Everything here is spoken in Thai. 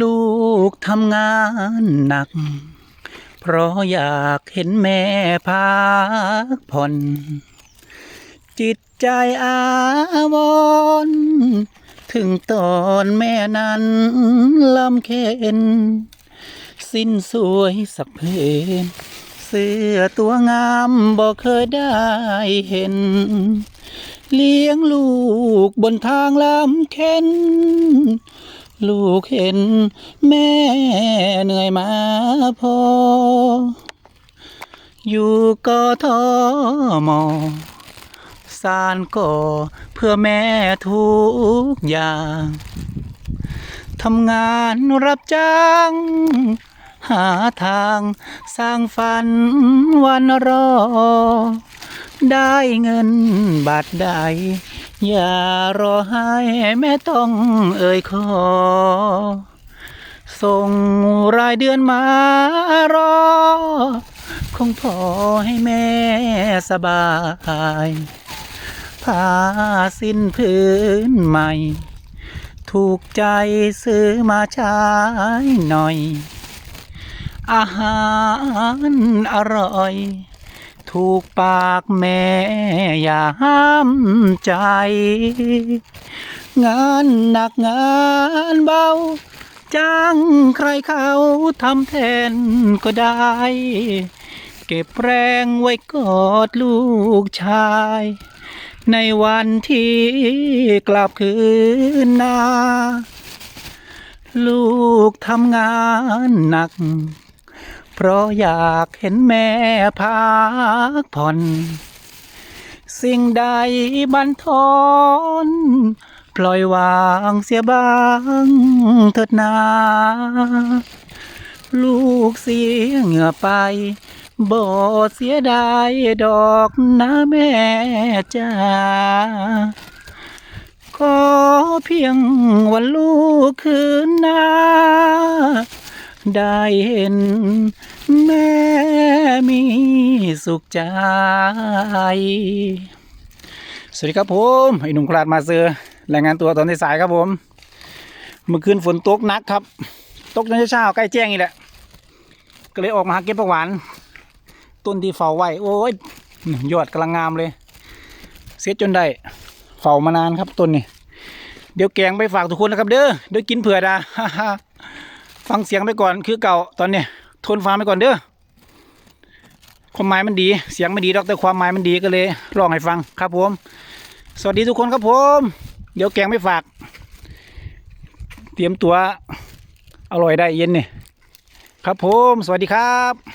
ลูกทำงานหนัก เพราะอยากเห็นแม่พักผ่อน จิตใจอาวรถึงตอนแม่นั้นลำเค็น สิ้นสวยสักเพนเสื้อตัวงามบ่เคยได้เห็น เลี้ยงลูกบนทางลำเค็น ลูกเห็น แม่เหนื่อยมาพอ อยู่กทมสานก่อเพื่อแม่ทุกอย่างทำงานรับจ้าง หาทางสร้างฝันวันรอ ได้เงินบาทใด อย่ารอให้แม่ต้องเอ่ยขอ ส่งรายเดือนมารอ คงพอให้แม่สบายผ้าสิ้นพื้นใหม่ ถูกใจซื้อมาใช้หน่อย อาหารอร่อย ถูกปากแม่อย่าห้ามใจ งานหนักงานเบาจ้างใครเขาทำแทนก็ได้ เก็บแรงไว้กอดลูกชาย ในวันที่กลับคืนนา ลูกทำงานหนัก เพราะอยากเห็นแม่พักผ่อน สิ่งใดบันทอนปล่อยวางเสียบ้างเถิดนา ลูกเสียเหงื่อไปบ่เสียดายดอกนะแม่จ้าขอเพียงวันลูกคืนนา ได้เห็น แม่มีสุขใจ สวัสดีครับผมไอหนุ่มกราดมาเซอร์รายงานตัวตอนสายครับผม เมื่อคืนฝนตกนักครับ ตกจนเช้าใกล้แจ้งอีกแหละ ก็เลยออกมาหาเก็บผักหวาน ต้นที่เฝ้าไว้ โอ้ยยอดกำลังงามเลย เสร็จจนได้เฝ้ามานานครับต้นนี้ เดี๋ยวแกงไปฝากทุกคนนะครับ เด้อเดี๋ยวกินเผื่อดา ฟังเสียงไปก่อนคือเก่าตอนเนี้ยทนฟังไปก่อนเด้อความหมายมันดี เสียงไม่ดีดอกแต่ความหมายมันดีก็เลยลองให้ฟังครับผม สวัสดีทุกคนครับผม เดี๋ยวแกงไม่ฝาก เตรียมตัวอร่อยได้เย็นนี่ครับผม สวัสดีครับ